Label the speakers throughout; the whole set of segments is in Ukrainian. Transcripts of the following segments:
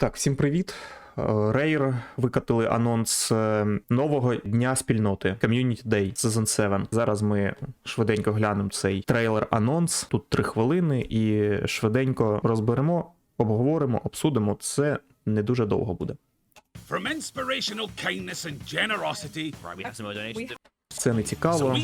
Speaker 1: Так, всім привіт. Рейр викатили анонс е, нового дня спільноти Community Day Season 7. Зараз ми швиденько глянемо цей трейлер-анонс. Тут три хвилини, і швиденько розберемо, обговоримо, обсудимо. Це не дуже довго буде.
Speaker 2: From inspirational kindness and generosity,
Speaker 3: Right, we have some more donations.
Speaker 1: Це не цікаво.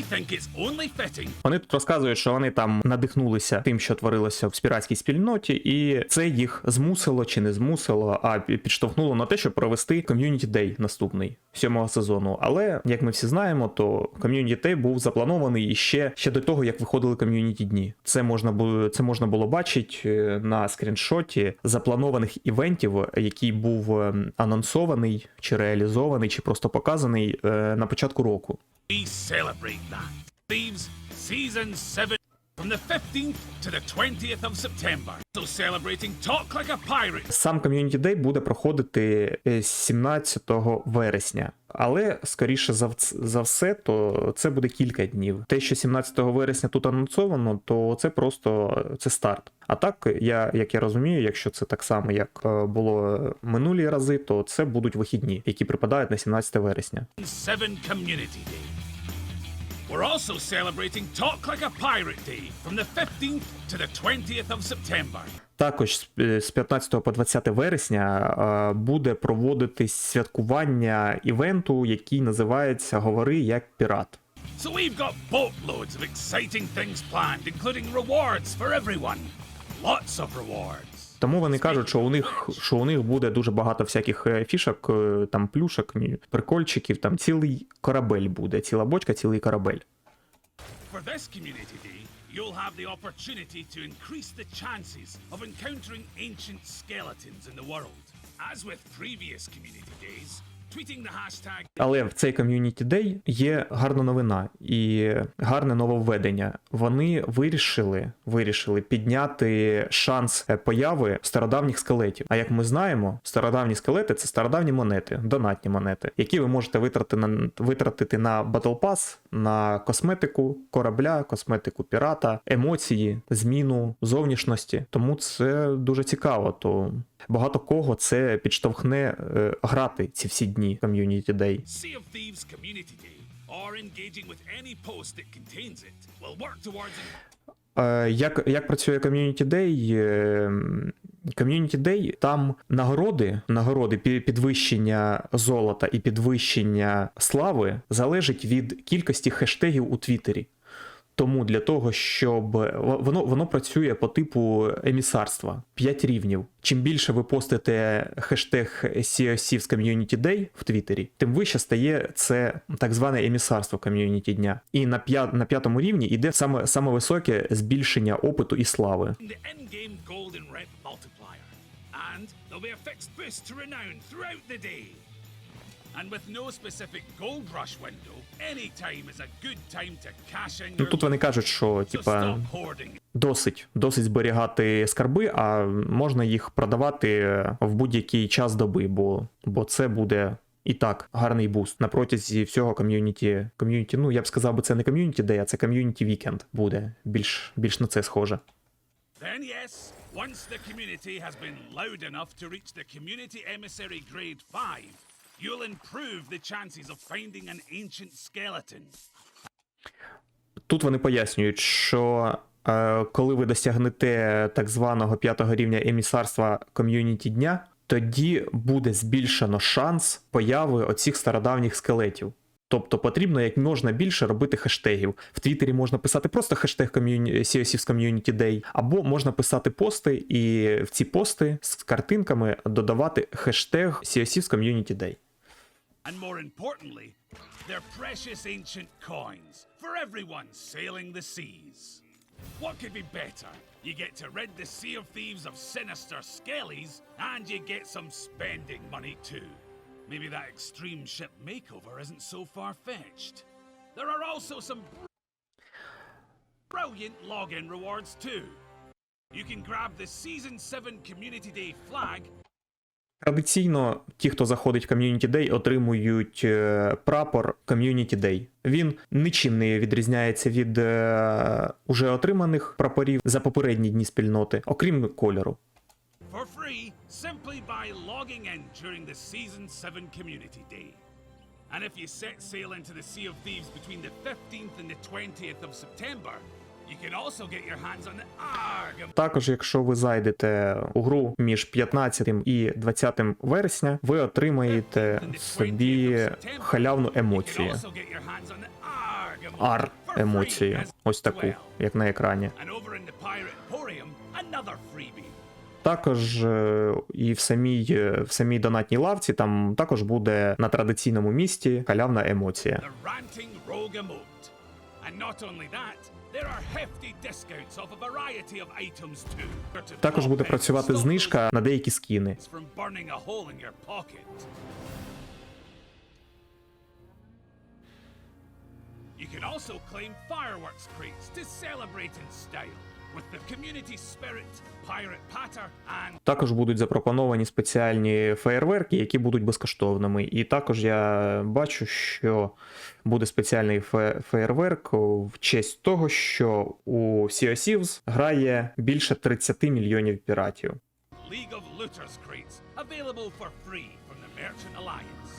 Speaker 1: Вони тут розказують, що вони там надихнулися тим, що творилося в піратській спільноті, і це їх змусило чи не змусило, а підштовхнуло на те, щоб провести Community Day наступний сьомого сезону. Але як ми всі знаємо, то Community Day був запланований ще, ще до того, як виходили ком'юніті дні. Це можна було це можна було бачити е, на скріншоті запланованих івентів, який був е, анонсований, чи реалізований, чи просто показаний е, на початку року.
Speaker 2: We celebrate that. Thieves Season 7 from the 15th to the 20th of September. So celebrating Talk Like a Pirate
Speaker 1: Сам Community Day буде проходити е, 17 вересня. Але скоріше за, за все, то це буде кілька днів. Те, що 17 вересня тут анонсовано, то це просто е, це старт. А так, я, як я розумію, якщо це так само, як е, було минулі рази, то це будуть вихідні, які припадають на 17 вересня.
Speaker 2: 7 Community Day. We're also celebrating Talk Like a Pirate Day from the 15th to the 20th of September.
Speaker 1: Також з е, 15 по 20 вересня е, буде проводитись святкування івенту, який називається Говори як пірат.
Speaker 2: So we've got boatloads of exciting things planned, including rewards for everyone. Lots of rewards.
Speaker 1: Тому вони кажуть, що у них що у них буде дуже багато всяких е, фішок, е, там плюшок, прикольчиків, там цілий корабель буде, ціла бочка, цілий корабель.
Speaker 2: For this Community Day, you'll have the opportunity to increase the chances of encountering ancient skeletons in the world. As with previous Community Days, tweeting the hashtag
Speaker 1: Але в цей Community Day є гарна новина і гарне нововведення. Вони вирішили, вирішили підняти шанс е, появи стародавніх скелетів. А як ми знаємо, стародавні скелети це стародавні монети, донатні монети, які ви можете витратити на витратити на Battle Pass, на косметику корабля, косметику пірата, емоції, зміну зовнішності. Тому це дуже цікаво. То багато кого це підштовхне е, грати ці всі дні Community Day.
Speaker 2: Sea of Thieves Community Day, or engaging with any post that contains it, will work towards
Speaker 1: Е, Як, як працює Community Day? Е, Community Day там нагороди, нагороди пі- підвищення золота і підвищення слави залежить від кількості хештегів у Твіттері. Тому для того, щоб воно, воно працює по типу емісарства 5 рівнів. Чим більше ви постите хештег COC з Community Day в Твіттері, тим вище стає це так зване емісарство ком'юніті дня. І на, п'я, на п'ятому рівні йде саме, саме високе збільшення опиту і слави.
Speaker 2: And there'll be a fixed boost to renown throughout the day.
Speaker 1: Ну
Speaker 2: your
Speaker 1: тут вони кажуть, що типа досить, досить зберігати скарби, а можна їх продавати в будь-який час доби, бо, бо це буде. І так, гарний буст на протязі всього ком'юніті. Ком'юніті, ну я б сказав би, це не ком'юніті дей, а це ком'юніті вікенд буде. Більш, більш на це схоже.
Speaker 2: Then, yes, once the community has been loud enough to reach the Community Emissary Grade 5, you'll improve the chances of finding an ancient skeleton.
Speaker 1: Тут вони пояснюють, що е, коли ви досягнете так званого п'ятого рівня емісарства ком'юніті дня, тоді буде збільшено шанс появи оцих стародавніх скелетів. Тобто потрібно як можна більше робити хештегів. В Твіттері можна писати просто хештег. COC Community Day, або можна писати пости і в ці пости з картинками додавати хештег з Community Day.
Speaker 2: And more importantly, they're precious ancient coins for everyone sailing the seas. What could be better? You get to rid the Sea of Thieves of sinister skellies, and you get some spending money too. Maybe that extreme ship makeover isn't so far fetched. There are also some brilliant login rewards too. You can grab the Season 7 Community Day flag
Speaker 1: Традиційно ті, хто заходить в Community Day, отримують е, прапор Community Day. Він нічим не відрізняється від е, уже отриманих прапорів за попередні дні спільноти, окрім кольору.
Speaker 2: For free, simply by logging in during the Season 7 Community Day. And if you set sail into the Sea of Thieves between the 15th and the 20th of September,
Speaker 1: Також, якщо ви зайдете у гру між 15 і 20 вересня, ви отримаєте собі халявну емоцію. Ар емоцію. Ось таку, як на екрані. Також е, і в самій, е, в самій донатній лавці там також буде на традиційному місці халявна емоція. Також буде працювати знижка на деякі скіни.
Speaker 2: You can also claim fireworks crates to celebrate in style
Speaker 1: Також будуть запропоновані спеціальні феєрверки, які будуть безкоштовними. І також я бачу, що буде спеціальний фе- феєрверк в честь того, що у Sea of Thieves грає більше 30 мільйонів піратів.
Speaker 2: League of Looters crates available for free from the Merchant Alliance.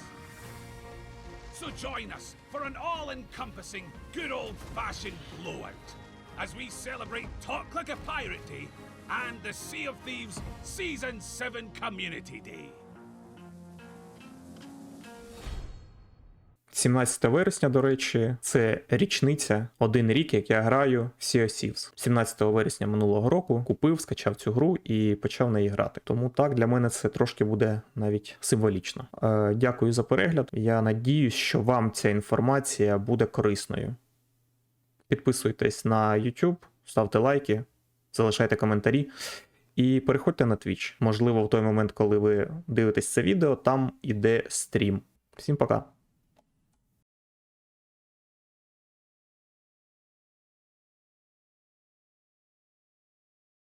Speaker 2: So join us for an all encompassing, good old fashioned blowout as we celebrate Talk Like a Pirate Day and the Sea of Thieves Season 7 Community Day.
Speaker 1: 17 вересня, до речі, це річниця, один рік, як я граю в Sea of Thieves. 17 вересня минулого року купив, скачав цю гру і почав неї грати. Тому так для мене це трошки буде навіть символічно. Е, дякую за перегляд. Я надіюсь, що вам ця інформація буде корисною. Підписуйтесь на YouTube, ставте лайки, залишайте коментарі. І переходьте на Twitch. Можливо, в той момент, коли ви дивитесь це відео, там іде стрім. Всім пока.